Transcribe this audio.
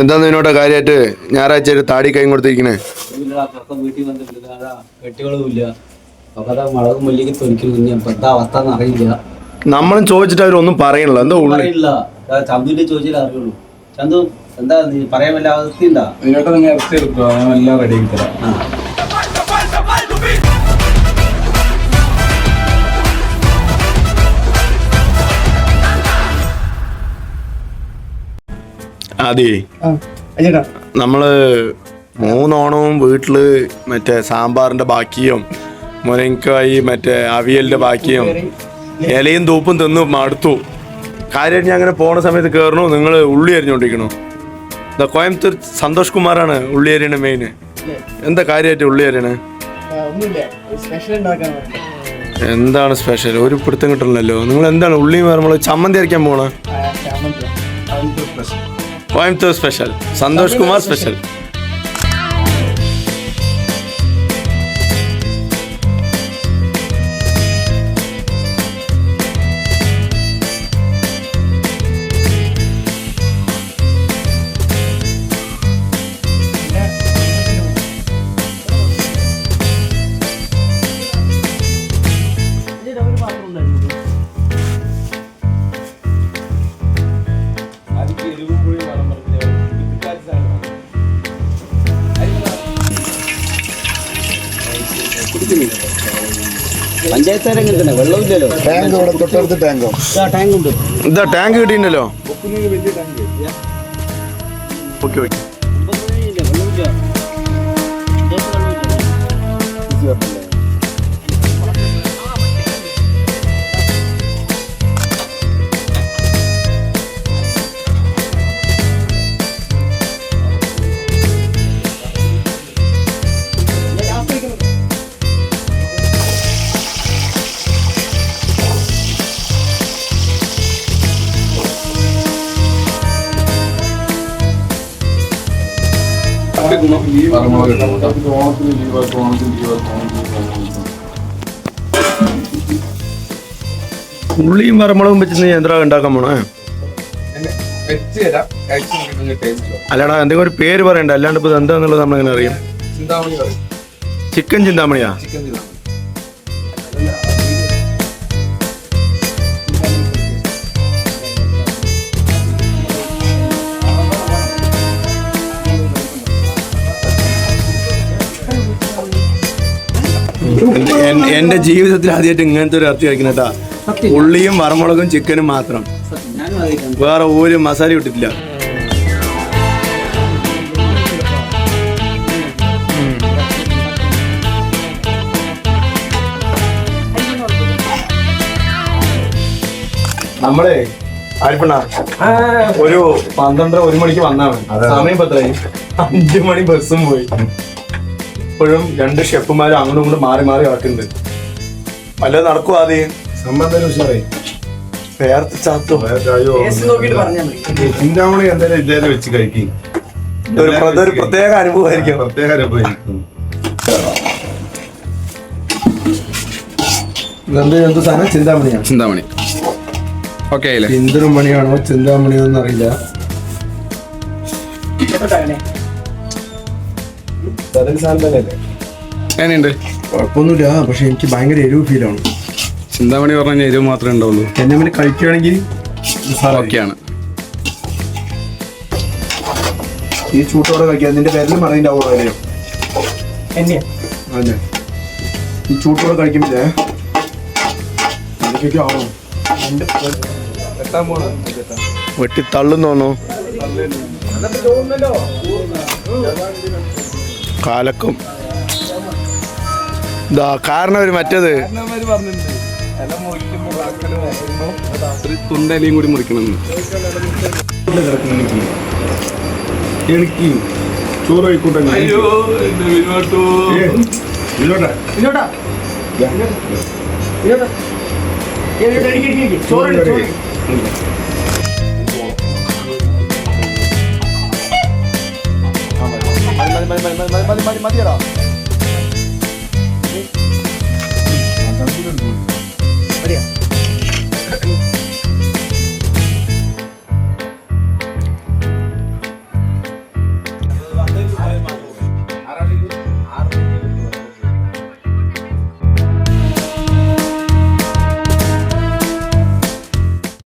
എന്താന്ന് ഇതിനോട്ടെ കാര്യമായിട്ട് ഞായറാഴ്ച ഒരു താടി കൈ കൊടുത്തിരിക്കണേ? വീട്ടിൽ വന്നിട്ടില്ല. മുളകും മല്ലിക്ക് തൊലിക്കുന്നു എന്താ അവസ്ഥ നമ്മളും ചോദിച്ചിട്ട് അവരൊന്നും പറയണില്ല. എന്താ ഉള്ളി? ചന്തുവിന്റെ അറിയുള്ളൂ. ചന്തു എന്താ നീ പറയാൻ വല്ല അവസ്ഥ ഉണ്ടാ ഇതിനോട്ട് നിങ്ങൾ ഇറച്ചി എടുക്കുക ഞാൻ എല്ലാം റെഡി ആക്കി തരാം. അതെ നമ്മൾ മൂന്നോണവും വീട്ടിൽ മറ്റേ സാമ്പാറിന്റെ ബാക്കിയും മുരങ്ങക്കായി മറ്റേ അവിയലിന്റെ ബാക്കിയും ഇലയും തൂപ്പും തിന്ന് മടുത്തു. കാര്യമായിട്ട് ഞാൻ അങ്ങനെ പോണ സമയത്ത് കയറണു നിങ്ങൾ ഉള്ളി അരിഞ്ഞോണ്ടിരിക്കണു എന്താ കോയമ്പത്തൂർ സന്തോഷ് കുമാറാണ് ഉള്ളി അരിയണ മെയിന് എന്താ കാര്യമായിട്ട് ഉള്ളി അരിയണ? എന്താണ് സ്പെഷ്യൽ ഒരു പിടുത്തം കിട്ടണല്ലോ നിങ്ങൾ എന്താണ് ഉള്ളി നമ്മൾ ചമ്മന്തി അരയ്ക്കാൻ പോണ? കോയമ്പത്തൂർ സ്പെഷ്യൽ സന്തോഷ് കുമാർ പഞ്ചായത്ത് വെള്ളമില്ലല്ലോ ടാങ്ക് ഇവിടെ തൊട്ടടുത്ത് ടാങ്കോ ടാങ്ക് ഉണ്ട്. ഇതാ ടാങ്ക് കിട്ടിയിട്ടുണ്ടല്ലോ. Okay okay. വെള്ളമില്ല വെള്ളമില്ല ഓണത്തിന് ഓണത്തിന്. ഉള്ളിയും വരമുളകും വെച്ച് യന്ത്രം ഉണ്ടാക്കാൻ പോണേ. അല്ലടാ എന്തെങ്കിലും ഒരു പേര് പറയണ്ട അല്ലാണ്ട് ഇപ്പൊ എന്താന്നുള്ളത് നമ്മളെങ്ങനെ അറിയാം. ചിക്കൻ ചിന്താമണിയാ ചിക്കൻ ചിന്താമണി. എന്റെ- ജീവിതത്തിൽ ആദ്യമായിട്ട് ഇങ്ങനത്തെ ഒരു ഇറച്ചി കഴിക്കുന്നേട്ടാ ഉള്ളിയും വറമുളകും ചിക്കനും മാത്രം. വേറെ ഒരു മസാല ഇട്ടിട്ടില്ല. നമ്മളെ ആരിപ്പണ്ണ ഒരു പന്ത്രണ്ടര ഒരു മണിക്ക് വന്നാണ് സമയം പത്തായി അഞ്ചു മണി ബസ്സും പോയി. ഇപ്പോഴും രണ്ട് ഷെഫുമാരും അങ്ങോട്ടും ഇങ്ങോട്ടും മാറി മാറി നടക്കുന്നുണ്ട്. വല്ല നടക്കും ആദ്യം. സംബന്ധം ഉഷാറേ വേർത്ത് ചാത്തോ? ചിന്താമണി എന്തായാലും ഇതേലും വെച്ച് കഴിക്കും. ഒരു പ്ര- ഒരു പ്രത്യേക അനുഭവമായിരിക്കും. പ്രത്യേക അനുഭവം എന്ത് എന്ത് സാധനം? ചിന്താമണിയാണ് ചിന്താമണി. ഓക്കെ ചിന്തനും മണിയാണോ ചിന്താമണിയോ എന്നറിയില്ല. എങ്ങനെയുണ്ട്? കുഴപ്പമൊന്നുമില്ല. പക്ഷെ എനിക്ക് ഭയങ്കര എരിവ് ഫീലാണ് ചിന്താമണി പറഞ്ഞു എരിവ് മാത്രമേ ഉണ്ടാവുള്ളൂ? എന്നെ മണി കഴിക്കുകയാണെങ്കിൽ ഓക്കെയാണ് ഈ ചൂട്ടോടെ കഴിക്കാം നിന്റെ വിരലും മറിയുണ്ടാവുള്ളൂ വിലയോ അതെ. ഈ ചൂട്ടോടെ കഴിക്കുമ്പോഴേ വെട്ടി തള്ളുന്നോന്നോ കാലക്കും. ഇതാ കാരണം ഒരു മറ്റേത്? തുണ്ടലയും കൂടി മുറിക്കണം. എനിക്ക് ചോറ് കഴിക്കൂട്ടെ മതിയടാ